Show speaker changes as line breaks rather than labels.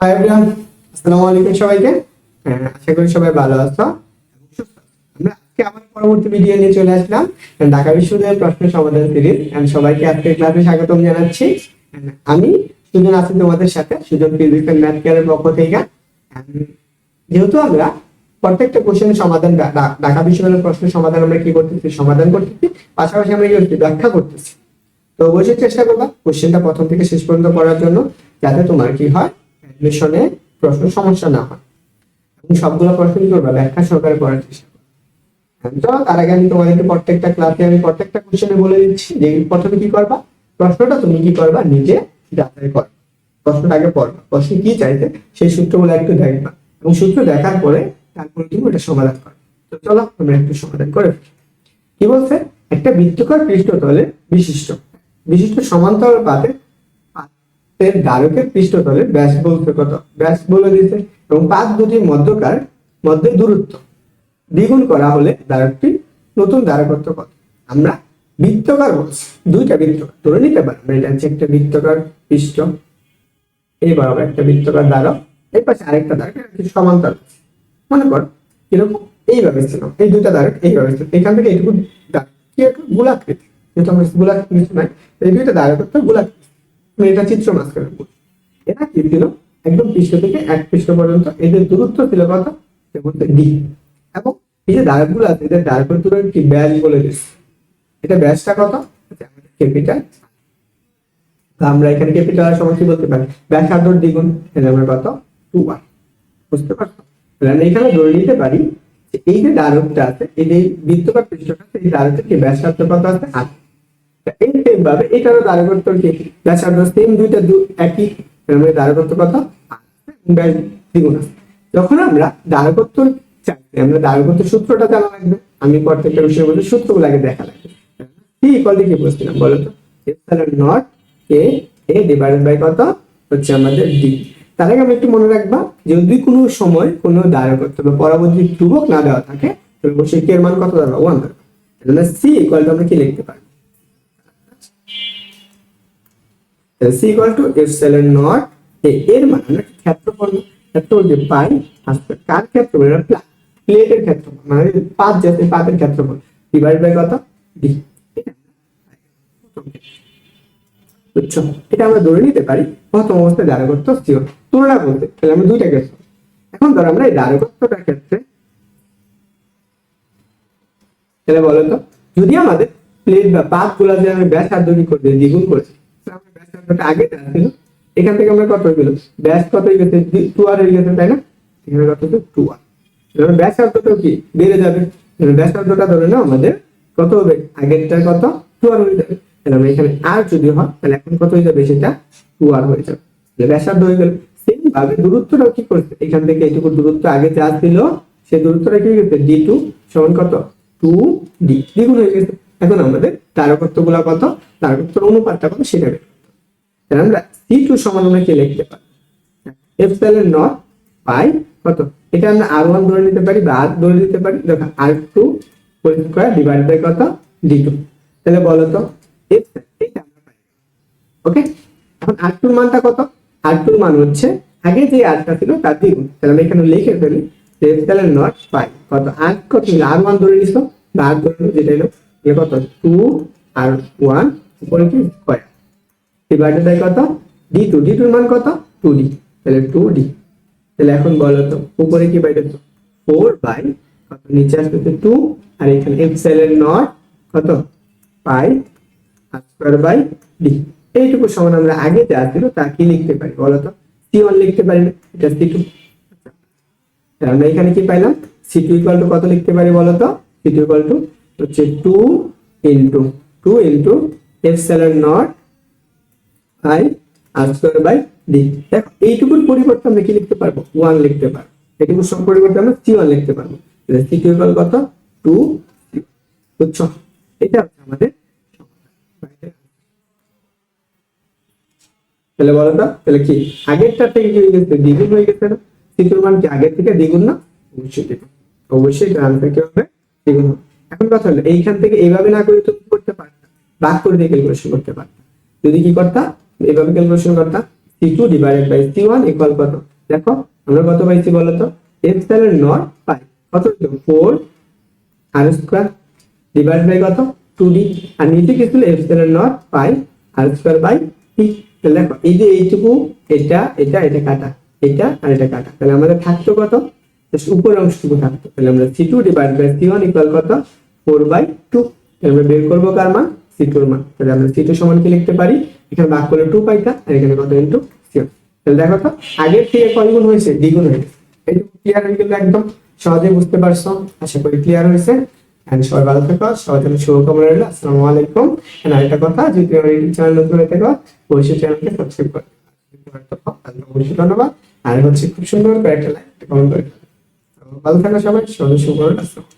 Hi everyone আসসালামু আলাইকুম সবাইকে। হ্যাঁ, আশা করি সবাই ভালো আছো। আমরা আজকে পরবর্তী ভিডিও নিয়ে চলে আসলাম। ঢাকা বিশ্ববিদ্যালয়ের প্রশ্ন সমাধান সিরিজ সবাইকে আজকে ক্লাসে জানাচ্ছি। আমি সুজন আছি তোমাদের সাথে সুজন ফিজিক্স এন্ড ম্যাথ কেয়ারের পক্ষ থেকে। যেহেতু আমরা প্রত্যেকটা কোশ্চেনের সমাধান ঢাকা বিশ্ববিদ্যালয়ের প্রশ্নের সমাধান আমরা কি করতেছি সমাধান করতেছি। পাশাপাশি আমরা কি ব্যাখ্যা করতেছি। তো অবশ্যই চেষ্টা করবা। কোশ্চেনটা প্রথম থেকে শেষ পর্যন্ত পড়ার জন্য যাতে তোমার কি হয় অ্যাডমিশনে প্রশ্ন সমস্যা না হয়। এবং সবগুলো প্রশ্ন করবা ব্যাখ্যা সহকারে পড়ার চেষ্টা তো তার আগে আমি তোমাদেরকে প্রত্যেকটা ক্লাসে আমি প্রত্যেকটা কোশ্চেনে বলে দিচ্ছি যে প্রথমে কি করবা? প্রশ্নটা তুমি কি করবা? নিজে যাচাই প্রশ্নটা আগে পড়বা প্রশ্ন কি চাইছে সেই সূত্রগুলো একটু দেখবা। এবং সূত্র দেখার পরে তারপরে তুমি ওটা সমাধান করো। তো চলো, আমরা একটু সমাধান করে কি বলছে? একটা বৃত্তকার পৃষ্ঠতলে বিশিষ্ট। বিশিষ্ট সমান্তরাল পাতে পাতের ধারকের পৃষ্ঠতলে ব্যাস বলতে কত? ব্যাস বলে দিয়েছে। এবং পাত দুটির মধ্যকার মধ্যে দূরত্ব। দ্বিগুণ করা হলে ধারকটি নতুন ধারকত্ব কত? আমরা বৃত্তকার বলছি। দুইটা বৃত্তকার। ধরে নিতে পারি। আমরা এটা হচ্ছে একটা বৃত্তকার পৃষ্ঠ। এই বরাবর একটা বৃত্তকার ধারক এই পাশে আরেকটা ধারক কিছু সমান্তরাল মনে করো, কীরকম? এইভাবে ছিল। এই দুইটা ধারক এইভাবে ছিল। এখান থেকে এইটুকু গোলাকৃতি যেহেতু আমার গোলাকৃতি। নাই এই দুইটা ধারক একটা গোলাকৃতি। এটা চিত্র মাঝখানে এটা কি ছিল একদম পৃষ্ঠ থেকে এক পৃষ্ঠ পর্যন্ত। এদের দূরত্ব ছিল কত? ডি এবং এই যে ধারকগুলো আছে, এদের ধারকের দূরের কি? ব্যাস বলে দিচ্ছে এটা ব্যাসটা কত? ক্যাপিটাল আমরা এখানে ক্যাপিটাল সময় কি বলতে পারি। ব্যাসার্ধর দ্বিগুণ এটা আমরা কত? টু আর বুঝতে পারছ? তাহলে এখানে ধরে নিতে পারি এই যে ধারকটা আছে, এই যে বৃত্তকার পৃষ্ঠটা এই ধারকের কি ব্যাসার্ধ কত আছে? আট। এই সেম ভাবে এটারও কি? ব্যাসার্ধ সেম দুইটা একই কত? দ্বিগুণ যখন আমরা আমরা সূত্রটা জানা লাগবে। আমি প্রত্যেকটা বিষয়ের মধ্যে সূত্রগুলো আগে দেখা লাগবে। কি বলছিলাম বলো তো? Epsilon naught K A divided by কত? হচ্ছে আমাদের ডি তার আগে আমি একটু মনে রাখবা, যদি কোনো সময় কোনো ধারকত্ব বা পরবর্তী ধ্রুবক না দেওয়া থাকে, তাহলে অবশ্যই কে এর মান কত দাঁড়াবে ওয়ান দাঁড়াবে সি ইকুয়াল আমরা কি লিখতে পারি সি ইকুয়াল এর মান ক্ষেত্রফল ক্ষেত্রফল যে পাই কার ক্ষেত্রফল? এটা প্লেটের ক্ষেত্রফল মানে যাতে পাতের ক্ষেত্রফল। ডিভাইড বাই কত? ডি এটা আমরা ধরে নিতে পারি, প্রথম অবস্থায় তুলনা বলতে তাহলে আমরা দুইটা গেছি এখন ধর আমরা এই ক্ষেত্রে, তাহলে বলো তো, যদি আমাদের প্লেট বা পাতগুলা যে আমি ব্যাসার্ধ কি করতে দ্বিগুণ করেছি এখান থেকে আমরা কত গেল ব্যাস কত গেছে টু আর হয়ে গেছে, তাই না? এখানে কত হচ্ছে টু আর ব্যাসার্ধটা কি? বেড়ে যাবে। ব্যাসার্ধটা ধরে নাও আমাদের। কত হবে? আগেরটা কত? টু আর হয়ে যাবে। তাহলে এখানে আর যদি হয়, তাহলে এখন কত হয়ে যাবে? সেটা টু আর হয়ে যাবে। ব্যাসার্ধ হয়ে গেল। সেম ভাবে দূরত্বটাও কি করছে? এখান থেকে এইটুকু দূরত্ব আগে যা ছিল সেই দূরত্বটা কি গেছে? ডি টু সমান কত? টু ডি দ্বিগুণ হয়ে গেছে। এখন আমাদের তারকত্বগুলা কত? তারকত্বের অনুপাতটা কত? সেটা বের। তাহলে আমরা সি টু সমান আমরা কি লিখতে পারি? এপসাইলন নট পাই কত? এটা আমরা আর ওয়ান ধরে নিতে পারি বা আর ধরে নিতে পারি। দেখো R two square divide by কত? ডি টু তাহলে বলো তো এফ এটা আমরা পাই। ওকে এখন আর টুর মানটা কত? আর টুর মান হচ্ছে আগে যে আরটা ছিল তার দ্বিগুণ। তাহলে আমরা এখানে লিখে ফেলি যে এপসাইলন নট পাই। কত? আর কত? আর ওয়ান ধরে নিছো, বা আর ধরে যেটা এ কত? টু আর ওয়ান উপরে কি? স্কোয়ার ডিভাইডেড বাই কত? ডি টু ডি টুর মান কত? টু ডি তাহলে টু ডি তাহলে এখন বলো তো, উপরে কি বাইরে ফোর বাই কত? নিচে আসতেছে টু আর এখানে এপসাইলন নট কত? Pi R square by D এইটুকু সমান আমরা আগে যা ছিল তা কি লিখতে পারি বলো তো? সি ওয়ান লিখতে পারি না, এটা সি টু আমরা এখানে কি পাইলাম? সি টু ইকুয়াল টু কত লিখতে পারি বলো তো? সি টু ইকুয়াল টু হচ্ছে two into two into epsilon naught I R square by D দেখো, এইটুকুর পরিবর্তে আমরা কি লিখতে পারব? ওয়ান লিখতে পারব। এইটুকুর সব পরিবর্তে আমরা সি ওয়ান লিখতে পারব। সি টু ইকুয়াল কত? টু বুঝছ? এটা হচ্ছে আমাদের তাহলে বলো তো, তাহলে কি আগেরটা থেকে কি হয়ে গেছে? দ্বিগুণ হয়ে গেছে না? সিটুর মান কি আগের থেকে দ্বিগুণ না? অবশ্যই দ্বিগুণ। অবশ্যই ডান থেকে হবে দ্বিগুণ। হবে। এখন কথা হলো, এইখান থেকে এইভাবে না করে তুমি করতে পারতা ভাগ করে দিয়ে ক্যালকুলেশন করতে পারতা যদি কি করতা? এইভাবে ক্যালকুলেশন করতা? C two divided by C one equal কত? দেখো, আমরা কত পাইছি বলো তো এপসাইলন নট পাই। কত four R square divide by কত? টু ডি আর নিচে কি ছিল? Epsilon naught pi R square by T তাহলে দেখো, এই যে এইটুকু, এটা এটা এটা কাটা। এটা আর এটা কাটা। তাহলে আমাদের থাকতো কত? উপরের অংশটুকু থাকতো। তাহলে আমরা C two divide by C one equal কত? Four by two. আমরা বের করব কার মান? সি টুর মান। তাহলে আমরা সি টু সমান কি লিখতে পারি? এখানে ভাগ করলে টু পাইতা আর এখানে কত ইন্টু সি তাহলে দেখো তো, আগের থেকে কয় গুণ হয়েছে? দ্বিগুণ হয়েছে। এইটুকু ক্লিয়ার হয়ে গেলে একদম সহজে বুঝতে পারছ? আশা করি ক্লিয়ার হয়েছে। এন্ড সবাই ভালো থেকো, সবার জন্য শুভকামনা রইল। আসসালামু আলাইকুম। এন্ড আরেকটা কথা, যদি আমার ইউটিউব চ্যানেল নতুন হয়ে থাকো, অবশ্যই চ্যানেলকে সাবস্ক্রাইব করো অবশ্যই ধন্যবাদ। আর হচ্ছে খুব সুন্দর করে একটা লাইক কমেন্ট করে ভালো থাকো সবাই সবাই শুভ আসসালাম